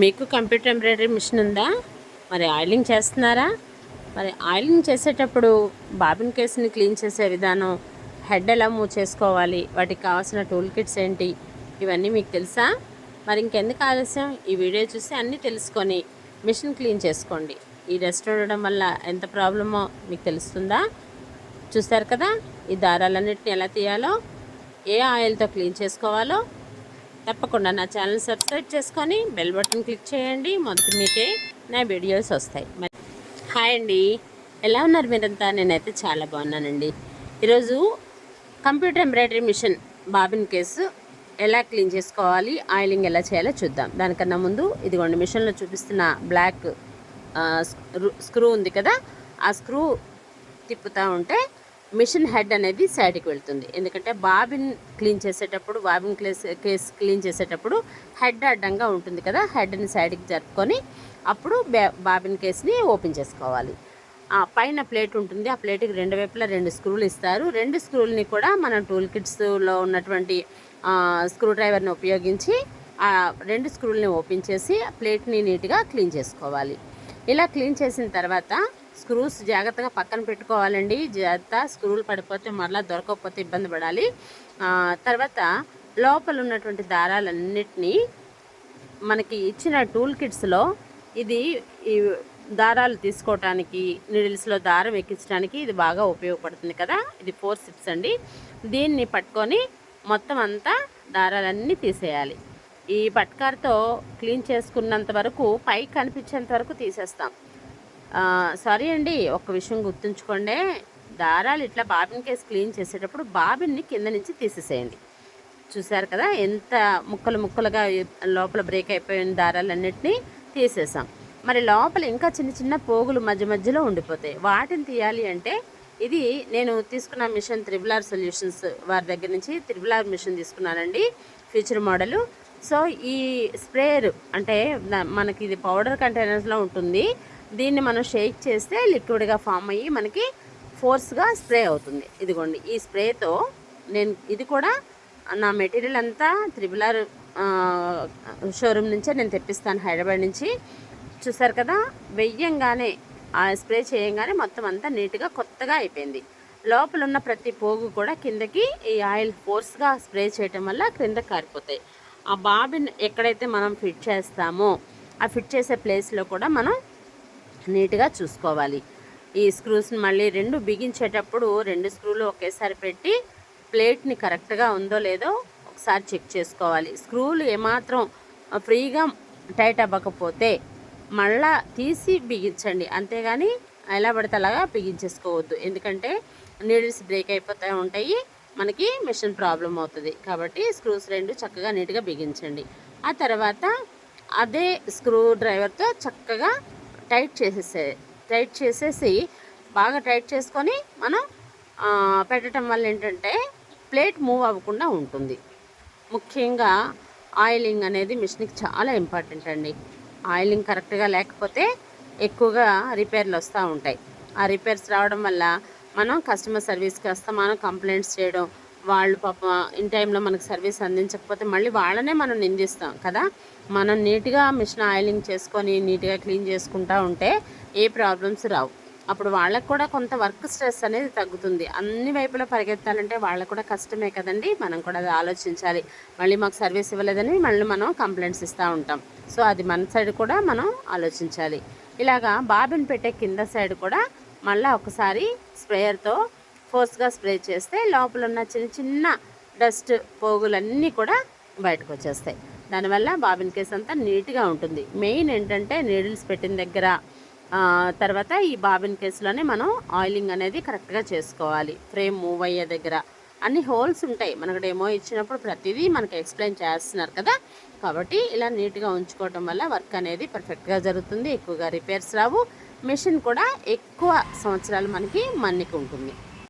మీకు computer embroidery machine ఉందా? మరి ఆయిలింగ్ చేస్తున్నారా? మరి ఆయిలింగ్ చేసేటప్పుడు బాబిన్ కేసుని క్లీన్ చేసే విధానం హెడ్ ఎలా మూవ్ చేసుకోవాలి వాటికి కావాల్సిన టూల్ కిట్స్ ఏంటి ఇవన్నీ మీకు తెలుసా? మరి ఇంకెందుకు ఆలస్యం? ఈ వీడియో చూసి అన్నీ తెలుసుకొని మిషన్ క్లీన్ చేసుకోండి. ఈ డస్ట్ ఉండడం వల్ల ఎంత ప్రాబ్లమో మీకు తెలుస్తుందా? చూస్తారు కదా? ఈ దారాలన్నిటిని ఎలా తీయాలో? ఏ ఆయిల్తో క్లీన్ చేసుకోవాలో? తప్పకుండా నా ఛానల్ సబ్స్క్రైబ్ చేసుకొని బెల్ బటన్ క్లిక్ చేయండి. మొదటి మీకే నా వీడియోస్ వస్తాయి. మరి హాయ్ అండి. ఎలా ఉన్నారు మీరంతా? నేనైతే చాలా బాగున్నానండి. ఈరోజు computer embroidery machine bobbin case ఎలా క్లీన్ చేసుకోవాలి ఆయిలింగ్ ఎలా చేయాలో చూద్దాం. దానికన్నా ముందు ఇదిగోండి మిషన్లో చూపిస్తున్న బ్లాక్ స్క్రూ- స్క్రూ ఉంది కదా ఆ స్క్రూ తిప్పుతూ ఉంటే మిషన్ హెడ్ అనేది సైడ్కి వెళ్తుంది. ఎందుకంటే బాబిన్ క్లీన్ చేసేటప్పుడు బాబిన్ క్లేస్ కేస్ క్లీన్ చేసేటప్పుడు హెడ్ అడ్డంగా ఉంటుంది కదా హెడ్ని సైడ్కి జరుపుకొని అప్పుడు బాబిన్ కేస్ని ఓపెన్ చేసుకోవాలి. ఆ పైన ప్లేట్ ఉంటుంది. ఆ ప్లేట్కి రెండు వైపులా రెండు స్క్రూలు ఇస్తారు. రెండు స్క్రూల్ని కూడా మనం టూల్ కిట్స్లో ఉన్నటువంటి స్క్రూ డ్రైవర్ని ఉపయోగించి ఆ రెండు స్క్రూల్ని ఓపెన్ చేసి ప్లేట్ని నీట్గా క్లీన్ చేసుకోవాలి. ఇలా క్లీన్ చేసిన తర్వాత స్క్రూస్ జాగ్రత్తగా పక్కన పెట్టుకోవాలండి. జాగ్రత్త స్క్రూలు పడిపోతే మరలా దొరకకపోతే ఇబ్బంది పడాలి. తర్వాత లోపల ఉన్నటువంటి దారాలన్నిటినీ మనకి ఇచ్చిన టూల్ కిట్స్లో ఇది ఈ దారాలు తీసుకోవటానికి నీడిల్స్లో దారం ఎక్కించడానికి ఇది బాగా ఉపయోగపడుతుంది కదా. ఇది ఫోర్ సిప్స్ అండి. దీన్ని పట్టుకొని మొత్తం అంతా దారాలన్నీ తీసేయాలి. ఈ పట్కార్తో క్లీన్ చేసుకున్నంత వరకు పైకి కనిపించేంత వరకు తీసేస్తాం. సారీ అండి ఒక విషయం గుర్తుంచుకోండి. దారాలు ఇట్లా బాబిన్ కేసు క్లీన్ చేసేటప్పుడు బాబిన్ని కింద నుంచి తీసేసేయండి. చూసారు కదా ఎంత ముక్కలు ముక్కలుగా లోపల బ్రేక్ అయిపోయిన దారాలన్నింటినీ తీసేసాం. మరి లోపల ఇంకా చిన్న చిన్న పోగులు మధ్య మధ్యలో ఉండిపోతాయి. వాటిని తీయాలి అంటే ఇది నేను తీసుకున్న మిషన్ త్రిబుల్ ఆర్ సొల్యూషన్స్ వారి దగ్గర నుంచి త్రిబుల్ ఆర్ మిషన్ తీసుకున్నానండి ఫ్యూచర్ మోడలు. సో ఈ స్ప్రేయర్ అంటే మనకి ఇది పౌడర్ కంటైనర్స్లో ఉంటుంది. దీన్ని మనం షేక్ చేస్తే లిక్విడ్గా ఫామ్ అయ్యి మనకి ఫోర్స్గా స్ప్రే అవుతుంది. ఇదిగోండి ఈ స్ప్రేతో నేను ఇది కూడా నా మెటీరియల్ అంతా త్రిబుల్ ఆర్ షోరూమ్ నుంచే నేను తెప్పిస్తాను హైదరాబాద్ నుంచి. చూసారు కదా వెయ్యంగానే ఆ స్ప్రే చేయంగానే మొత్తం అంతా నీట్గా కొత్తగా అయిపోయింది. లోపల ఉన్న ప్రతి పోగు కూడా కిందకి ఈ ఆయిల్ ఫోర్స్గా స్ప్రే చేయటం వల్ల క్రింద కారిపోతాయి. ఆ బాబిన్ ఎక్కడైతే మనం ఫిట్ చేస్తామో ఆ ఫిట్ చేసే ప్లేస్లో కూడా మనం నీట్గా చూసుకోవాలి. ఈ స్క్రూస్ని మళ్ళీ రెండు బిగించేటప్పుడు రెండు స్క్రూలు ఒకేసారి పెట్టి ప్లేట్ని కరెక్ట్గా ఉందో లేదో ఒకసారి చెక్ చేసుకోవాలి. స్క్రూలు ఏమాత్రం ఫ్రీగా టైట్ అవ్వకపోతే మళ్ళా తీసి బిగించండి. అంతేగాని ఎలా పడితే అలాగా బిగించేసుకోవద్దు. ఎందుకంటే నీడిల్స్ బ్రేక్ అయిపోతూ ఉంటాయి మనకి మిషన్ ప్రాబ్లం అవుతుంది. కాబట్టి స్క్రూస్ రెండు చక్కగా నీట్గా బిగించండి. ఆ తర్వాత అదే స్క్రూ డ్రైవర్తో చక్కగా టైట్ చేసేసే టైట్ చేసేసి బాగా టైట్ చేసుకొని మనం పెట్టడం వల్ల ఏంటంటే ప్లేట్ మూవ్ అవ్వకుండా ఉంటుంది. ముఖ్యంగా ఆయిలింగ్ అనేది మిషన్కి చాలా ఇంపార్టెంట్ అండి. ఆయిలింగ్ కరెక్ట్గా లేకపోతే ఎక్కువగా రిపేర్లు వస్తూ ఉంటాయి. ఆ రిపేర్స్ రావడం వల్ల మనం కస్టమర్ సర్వీస్కి వస్తే మనం కంప్లైంట్స్ చేయడం వాళ్ళు పాప ఇన్ టైంలో మనకు సర్వీస్ అందించకపోతే మళ్ళీ వాళ్ళనే మనం నిందిస్తాం కదా. మనం నీట్గా మిషన్ ఆయిలింగ్ చేసుకొని నీట్గా క్లీన్ చేసుకుంటూ ఉంటే ఏ ప్రాబ్లమ్స్ రావు. అప్పుడు వాళ్ళకు కూడా కొంత వర్క్ స్ట్రెస్ అనేది తగ్గుతుంది. అన్ని వైపులా పరిగెత్తాలంటే వాళ్ళకు కూడా కష్టమే కదండి. మనం కూడా అది ఆలోచించాలి. మళ్ళీ మాకు సర్వీస్ ఇవ్వలేదని మళ్ళీ మనం కంప్లైంట్స్ ఇస్తూ ఉంటాం. సో అది మన సైడ్ కూడా మనం ఆలోచించాలి. ఇలాగా బాబిన్ పెట్టే కింద సైడ్ కూడా మళ్ళీ ఒకసారి స్ప్రేయర్తో ఫోర్స్గా స్ప్రే చేస్తే లోపల ఉన్న చిన్న చిన్న డస్ట్ పోగులన్నీ కూడా బయటకు వచ్చేస్తాయి. దానివల్ల బాబిన్ కేస్ అంతా నీట్గా ఉంటుంది. మెయిన్ ఏంటంటే నీడిల్స్ పెట్టిన దగ్గర తర్వాత ఈ బాబిన్ కేసులోనే మనం ఆయిలింగ్ అనేది కరెక్ట్గా చేసుకోవాలి. ఫ్రేమ్ మూవ్ అయ్యే దగ్గర. అన్ని హోల్స్ ఉంటాయి. మనకు డెమో ఇచ్చినప్పుడు ప్రతిదీ మనకి ఎక్స్ప్లెయిన్ చేస్తున్నారు కదా! కాబట్టి ఇలా నీట్గా ఉంచుకోవటం వల్ల వర్క్ అనేది పర్ఫెక్ట్గా జరుగుతుంది. ఎక్కువగా రిపేర్స్ రావు. మిషన్ కూడా ఎక్కువ సంవత్సరాలు మనకి మన్నిక ఉంటుంది.